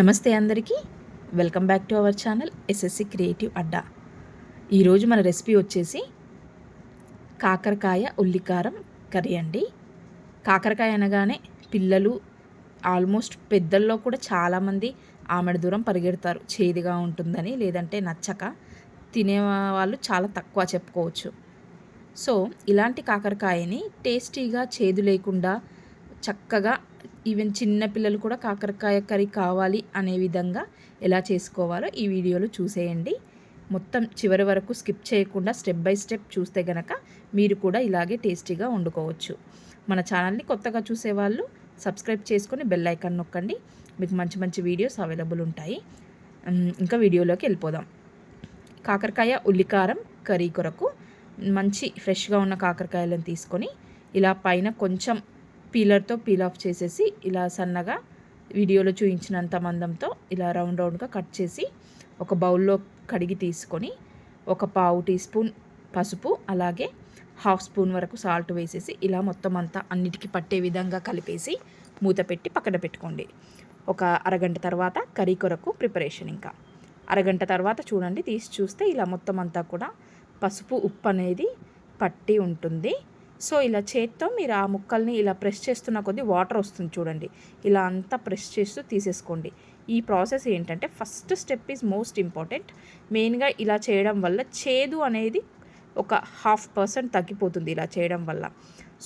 నమస్తే అందరికీ. Welcome back to our channel SSC creative Adda. ఈరోజు మన రెసిపీ వచ్చేసి కాకరకాయ ఉల్లికారం కర్రీ అండి. కాకరకాయ అనగానే పిల్లలు ఆల్మోస్ట్ పెద్దల్లో కూడా చాలామంది ఆమెడ దూరం పరిగెడతారు. చేదుగా ఉంటుందని లేదంటే నచ్చక తినే వాళ్ళు చాలా తక్కువ చెప్పుకోవచ్చు. సో ఇలాంటి కాకరకాయని టేస్టీగా చేదు లేకుండా చక్కగా ఈవెన్ చిన్న పిల్లలు కూడా కాకరకాయ కర్రీ కావాలి అనే విధంగా ఎలా చేసుకోవాలో ఈ వీడియోలో చూసేయండి. మొత్తం చివరి వరకు స్కిప్ చేయకుండా స్టెప్ బై స్టెప్ చూస్తే గనక మీరు కూడా ఇలాగే టేస్టీగా వండుకోవచ్చు. మన ఛానల్ని కొత్తగా చూసేవాళ్ళు సబ్స్క్రైబ్ చేసుకొని బెల్ ఐకాన్ నొక్కండి. మీకు మంచి మంచి వీడియోస్ అవైలబుల్ ఉంటాయి. ఇంకా వీడియోలోకి వెళ్ళిపోదాం. కాకరకాయ ఉల్లికారం కర్రీ కొరకు మంచి ఫ్రెష్గా ఉన్న కాకరకాయలను తీసుకొని ఇలా పైన కొంచెం పీలర్తో పీల్ ఆఫ్ చేసేసి ఇలా సన్నగా వీడియోలో చూపించినంత మందంతో ఇలా రౌండ్ రౌండ్గా కట్ చేసి ఒక బౌల్లో కడిగి తీసుకొని ఒక పావు టీ స్పూన్ పసుపు అలాగే హాఫ్ స్పూన్ వరకు సాల్ట్ వేసేసి ఇలా మొత్తం అంతా అన్నిటికీ పట్టే విధంగా కలిపేసి మూత పెట్టి పక్కన పెట్టుకోండి. ఒక అరగంట తర్వాత కర్రీ కొరకు ప్రిపరేషన్ ఇంకా. అరగంట తర్వాత చూడండి తీసి చూస్తే ఇలా మొత్తం అంతా కూడా పసుపు ఉప్పు అనేది పట్టి ఉంటుంది. సో ఇలా చేత్తో మీరు ఆ ముక్కల్ని ఇలా ప్రెస్ చేస్తున్న కొద్దీ వాటర్ వస్తుంది చూడండి. ఇలా అంతా ప్రెస్ చేస్తూ తీసేసుకోండి. ఈ ప్రాసెస్ ఏంటంటే first step is most important. మెయిన్గా ఇలా చేయడం వల్ల చేదు అనేది ఒక హాఫ్ పర్సెంట్ తగ్గిపోతుంది ఇలా చేయడం వల్ల.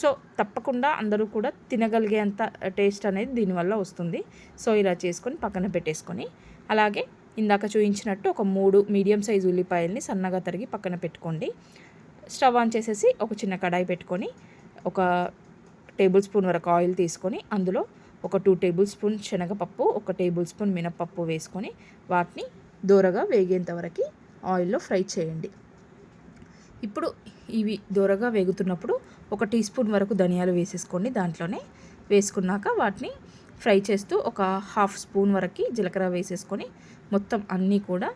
సో తప్పకుండా అందరూ కూడా తినగలిగేంత టేస్ట్ అనేది దీనివల్ల వస్తుంది. సో ఇలా చేసుకొని పక్కన పెట్టేసుకొని అలాగే ఇందాక చూపించినట్టు ఒక మూడు మీడియం సైజు ఉల్లిపాయల్ని సన్నగా తరిగి పక్కన పెట్టుకోండి. స్టవ్ ఆన్ చేసేసి ఒక చిన్న కడాయి పెట్టుకొని ఒక టేబుల్ స్పూన్ వరకు ఆయిల్ తీసుకొని అందులో ఒక టూ టేబుల్ స్పూన్ శనగపప్పు ఒక టేబుల్ స్పూన్ మినపప్పు వేసుకొని వాటిని దూరగా వేగేంత వరకు ఆయిల్లో ఫ్రై చేయండి. ఇప్పుడు ఇవి దూరగా వేగుతున్నప్పుడు ఒక టీ స్పూన్ వరకు ధనియాలు వేసేసుకోండి. దాంట్లోనే వేసుకున్నాక వాటిని ఫ్రై చేస్తూ ఒక హాఫ్ స్పూన్ వరకు జీలకర్ర వేసేసుకొని మొత్తం అన్నీ కూడా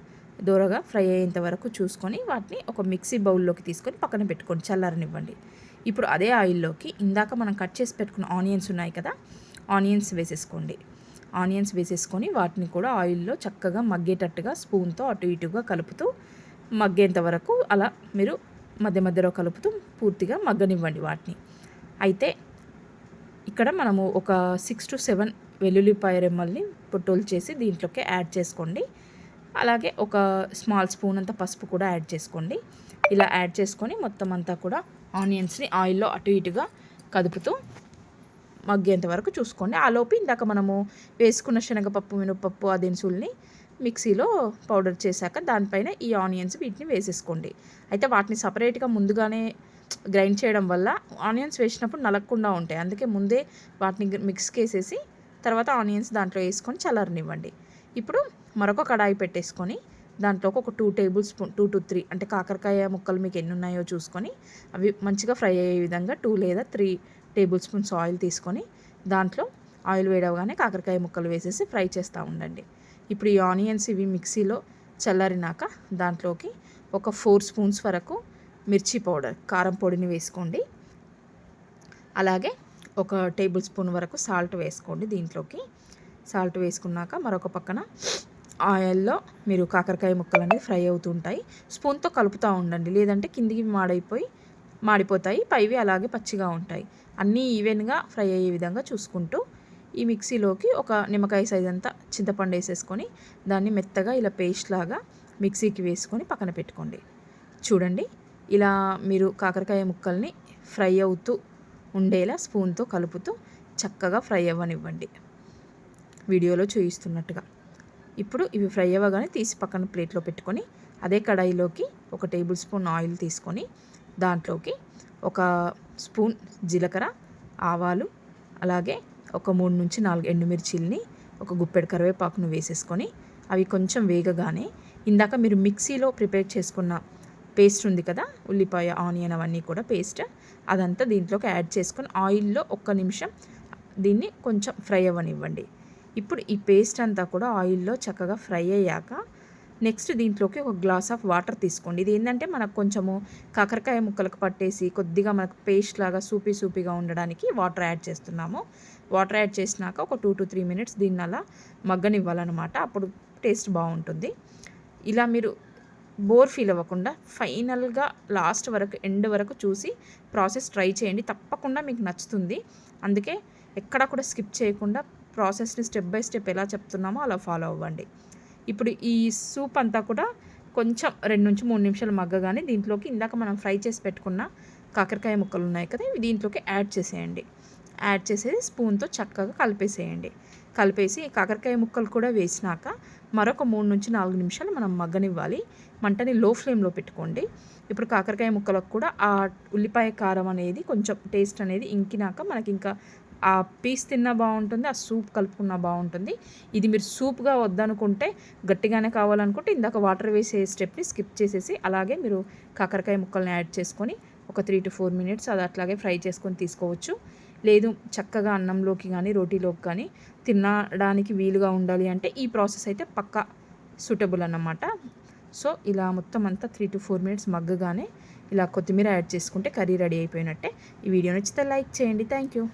దూరగా ఫ్రై అయ్యేంత వరకు చూసుకొని వాటిని ఒక మిక్సీ బౌల్లోకి తీసుకొని పక్కన పెట్టుకొని చల్లారనివ్వండి. ఇప్పుడు అదే ఆయిల్లోకి ఇందాక మనం కట్ చేసి పెట్టుకున్న ఆనియన్స్ ఉన్నాయి కదా ఆనియన్స్ వేసేసుకోండి. ఆనియన్స్ వేసేసుకొని వాటిని కూడా ఆయిల్లో చక్కగా మగ్గేటట్టుగా స్పూన్తో అటు ఇటుగా కలుపుతూ మగ్గేంత వరకు అలా మీరు మధ్య మధ్యలో కలుపుతూ పూర్తిగా మగ్గనివ్వండి వాటిని. అయితే ఇక్కడ మనము ఒక సిక్స్ టు సెవెన్ వెల్లుల్లిపాయ రెమ్మల్ని పొట్టోలు చేసి దీంట్లోకి యాడ్ చేసుకోండి. అలాగే ఒక స్మాల్ స్పూన్ అంత పసుపు కూడా యాడ్ చేసుకోండి. ఇలా యాడ్ చేసుకొని మొత్తం అంతా కూడా ఆనియన్స్ని ఆయిల్లో అటు ఇటుగా కదుపుతూ మగ్గేంత వరకు చూసుకోండి. ఆలోపు ఇందాక మనము వేసుకున్న శనగపప్పు మినపప్పు ఆ దినుసుల్ని మిక్సీలో పౌడర్ చేశాక దానిపైన ఈ ఆనియన్స్ వీటిని వేసేసుకోండి. అయితే వాటిని సపరేట్గా ముందుగానే గ్రైండ్ చేయడం వల్ల ఆనియన్స్ వేసినప్పుడు నలగకుండా ఉంటాయి. అందుకే ముందే వాటిని మిక్స్ కేసేసి తర్వాత ఆనియన్స్ దాంట్లో వేసుకొని చల్లరనివ్వండి. ఇప్పుడు మరొక కడాయి పెట్టేసుకొని దాంట్లోకి ఒక two tablespoon two to three అంటే కాకరకాయ ముక్కలు మీకు ఎన్ని ఉన్నాయో చూసుకొని అవి మంచిగా ఫ్రై అయ్యే విధంగా టూ లేదా త్రీ టేబుల్ స్పూన్స్ ఆయిల్ తీసుకొని దాంట్లో ఆయిల్ వేడవగానే కాకరకాయ ముక్కలు వేసేసి ఫ్రై చేస్తూ ఉండండి. ఇప్పుడు ఈ ఆనియన్స్ ఇవి మిక్సీలో చల్లారినాక దాంట్లోకి ఒక ఫోర్ స్పూన్స్ వరకు మిర్చి పౌడర్ కారం పొడిని వేసుకోండి. అలాగే ఒక టేబుల్ స్పూన్ వరకు సాల్ట్ వేసుకోండి దీంట్లోకి. సాల్ట్ వేసుకున్నాక మరొక పక్కన ఆయిల్లో మీరు కాకరకాయ ముక్కలు అనేది ఫ్రై అవుతుంటాయి. స్పూన్తో కలుపుతూ ఉండండి. లేదంటే కిందికి మాడైపోయి మాడిపోతాయి. పైవి అలాగే పచ్చిగా ఉంటాయి. అన్నీ ఈవెన్గా ఫ్రై అయ్యే విధంగా చూసుకుంటూ ఈ మిక్సీలోకి ఒక నిమ్మకాయ సైజ్ అంతా చింతపండు వేసేసుకొని దాన్ని మెత్తగా ఇలా పేస్ట్ లాగా మిక్సీకి వేసుకొని పక్కన పెట్టుకోండి. చూడండి ఇలా మీరు కాకరకాయ ముక్కల్ని ఫ్రై అవుతూ ఉండేలా స్పూన్తో కలుపుతూ చక్కగా ఫ్రై అవ్వనివ్వండి. వీడియోలో చూపిస్తున్నట్టుగా ఇప్పుడు ఇవి ఫ్రై అవ్వగానే తీసి పక్కన ప్లేట్లో పెట్టుకొని అదే కడాయిలోకి ఒక టేబుల్ స్పూన్ ఆయిల్ తీసుకొని దాంట్లోకి ఒక స్పూన్ జీలకర్ర ఆవాలు అలాగే ఒక మూడు నుంచి నాలుగు ఎండుమిర్చిల్ని ఒక గుప్పెడు కరివేపాకును వేసేసుకొని అవి కొంచెం వేగగానే ఇందాక మీరు మిక్సీలో ప్రిపేర్ చేసుకున్న పేస్ట్ ఉంది కదా ఉల్లిపాయ ఆనియన్ అవన్నీ కూడా పేస్ట్ అదంతా దీంట్లోకి యాడ్ చేసుకొని ఆయిల్లో ఒక్క నిమిషం దీన్ని కొంచెం ఫ్రై అవ్వనివ్వండి. ఇప్పుడు ఈ పేస్ట్ అంతా కూడా ఆయిల్లో చక్కగా ఫ్రై అయ్యాక నెక్స్ట్ దీంట్లోకి ఒక గ్లాస్ ఆఫ్ వాటర్ తీసుకోండి. ఇది ఏంటంటే మనకు కొంచెము కాకరకాయ ముక్కలకు పట్టేసి కొద్దిగా మనకు పేస్ట్ లాగా సూపీ సూపీగా ఉండడానికి వాటర్ యాడ్ చేస్తున్నాము. వాటర్ యాడ్ చేసినాక ఒక టూ టు త్రీ మినిట్స్ దీన్ని అలా మగ్గనివ్వాలన్నమాట. అప్పుడు టేస్ట్ బాగుంటుంది. ఇలా మీరు బోర్ ఫీల్ అవ్వకుండా ఫైనల్గా లాస్ట్ వరకు ఎండ్ వరకు చూసి ప్రాసెస్ ట్రై చేయండి. తప్పకుండా మీకు నచ్చుతుంది. అందుకే ఎక్కడా కూడా స్కిప్ చేయకుండా ప్రాసెస్ని స్టెప్ బై స్టెప్ ఎలా చెప్తున్నామో అలా ఫాలో అవ్వండి. ఇప్పుడు ఈ సూప్ అంతా కూడా కొంచెం రెండు నుంచి మూడు నిమిషాలు మగ్గగానే దీంట్లోకి ఇందాక మనం ఫ్రై చేసి పెట్టుకున్న కాకరకాయ ముక్కలు ఉన్నాయి కదా ఇవి దీంట్లోకి యాడ్ చేసేయండి. యాడ్ చేసేసి స్పూన్తో చక్కగా కలిపేసేయండి. కలిపేసి కాకరకాయ ముక్కలు కూడా వేసినాక మరొక మూడు నుంచి నాలుగు నిమిషాలు మనం మగ్గనివ్వాలి. మంటని లో ఫ్లేమ్లో పెట్టుకోండి. ఇప్పుడు కాకరకాయ ముక్కలకు కూడా ఆ ఉల్లిపాయ కారం అనేది కొంచెం టేస్ట్ అనేది ఇంకినాక మనకి ఇంకా ఆ పీస్ తిన్నా బాగుంటుంది ఆ సూప్ కలుపుకున్నా బాగుంటుంది. ఇది మీరు సూప్గా వద్దనుకుంటే గట్టిగానే కావాలనుకుంటే ఇందాక వాటర్ వేసే స్టెప్ని స్కిప్ చేసేసి అలాగే మీరు కాకరకాయ ముక్కల్ని యాడ్ చేసుకొని ఒక త్రీ టు ఫోర్ మినిట్స్ అది అట్లాగే ఫ్రై చేసుకొని తీసుకోవచ్చు. లేదు చక్కగా అన్నంలోకి కానీ రోటీలోకి కానీ తినడానికి వీలుగా ఉండాలి అంటే ఈ ప్రాసెస్ అయితే పక్కా సూటబుల్ అన్నమాట. సో ఇలా మొత్తం అంతా త్రీ టు ఫోర్ మినిట్స్ మగ్గగానే ఇలా కొత్తిమీర యాడ్ చేసుకుంటే కర్రీ రెడీ అయిపోయినట్టే. ఈ వీడియో నచ్చితే లైక్ చేయండి. Thank you.